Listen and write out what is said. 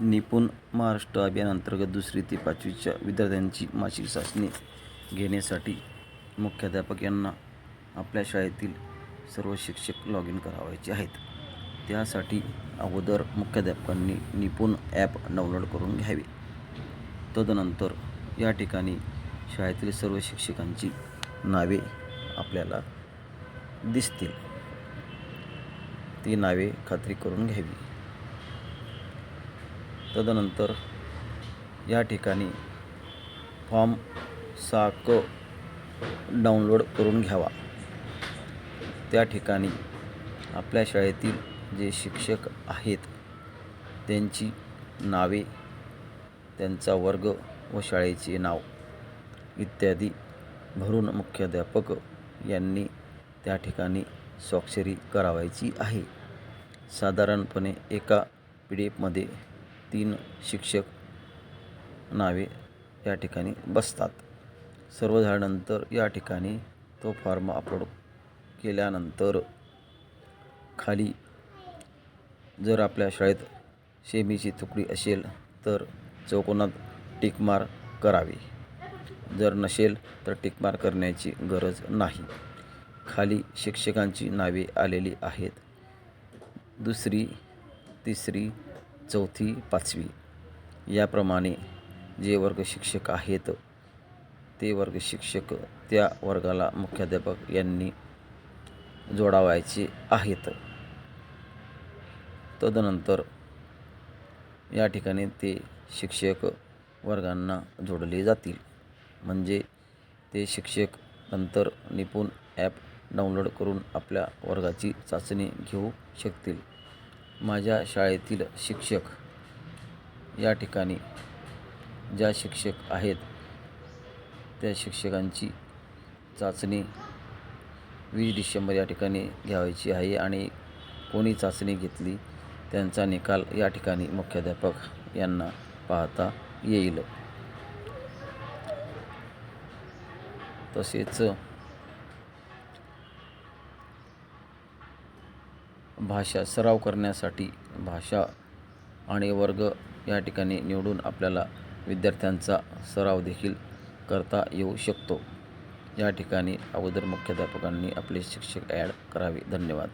निपुण महाराष्ट्र अभियानांतर्गत दुसरी ते पाचवीच्या विद्यार्थ्यांची मासिक चाचणी घेण्यासाठी मुख्याध्यापक यांना आपल्या शाळेतील सर्व शिक्षक लॉग इन करावायचे आहेत. त्यासाठी अगोदर मुख्याध्यापकांनी निपुण ॲप डाउनलोड करून घ्यावे. तदनंतर या ठिकाणी शाळेतील सर्व शिक्षकांची नावे आपल्याला दिसतील. ती नावे खात्री करून घ्यावी. तदनंतर या ठिकाणी फॉर्म सहा क डाउनलोड करून घ्यावा. त्या ठिकाणी आपल्या शाळेतील जे शिक्षक आहेत त्यांची नावे त्यांचा वर्ग व शाळेचे नाव इत्यादी भरून मुख्याध्यापक यांनी त्या ठिकाणी स्वाक्षरी करावायची आहे. साधारणपणे एका पी डी एफमध्ये तीन शिक्षक नावे या ठिकाणी बसतात. सर्व झाल्यानंतर या ठिकाणी तो फॉर्म अपलोड केल्यानंतर खाली जर आपल्या शाळेत शेमीची तुकडी असेल तर चौकोनात टिकमार करावे. जर नसेल तर टिकमार करण्याची गरज नाही. खाली शिक्षकांची नावे आलेली आहेत. दुसरी तिसरी चौथी पाचवी. याप्रमाणे जे वर्ग शिक्षक आहेत ते वर्ग शिक्षक त्या वर्गाला मुख्याध्यापक यांनी जोडावायचे आहेत. तदनंतर या ठिकाणी ते शिक्षक वर्गांना जोडले जातील. म्हणजे ते शिक्षक नंतर निपुण ॲप डाउनलोड करून आपल्या वर्गाची चाचणी घेऊ शकतील. माझ्या शाळेतील शिक्षक या ठिकाणी ज्या शिक्षक आहेत त्या शिक्षकांची चाचणी वीस डिसेंबर या ठिकाणी घ्यावायची आहे आणि कोणी चाचणी घेतली त्यांचा निकाल या ठिकाणी मुख्याध्यापक यांना पाहता येईल. तसेच भाषा सराव करण्यासाठी भाषा आणि वर्ग या ठिकाणी निवडून आपल्याला विद्यार्थ्यांचा सराव देखील करता येऊ शकतो. या ठिकाणी अगोदर मुख्याध्यापकांनी आपले शिक्षक ॲड करावे. धन्यवाद.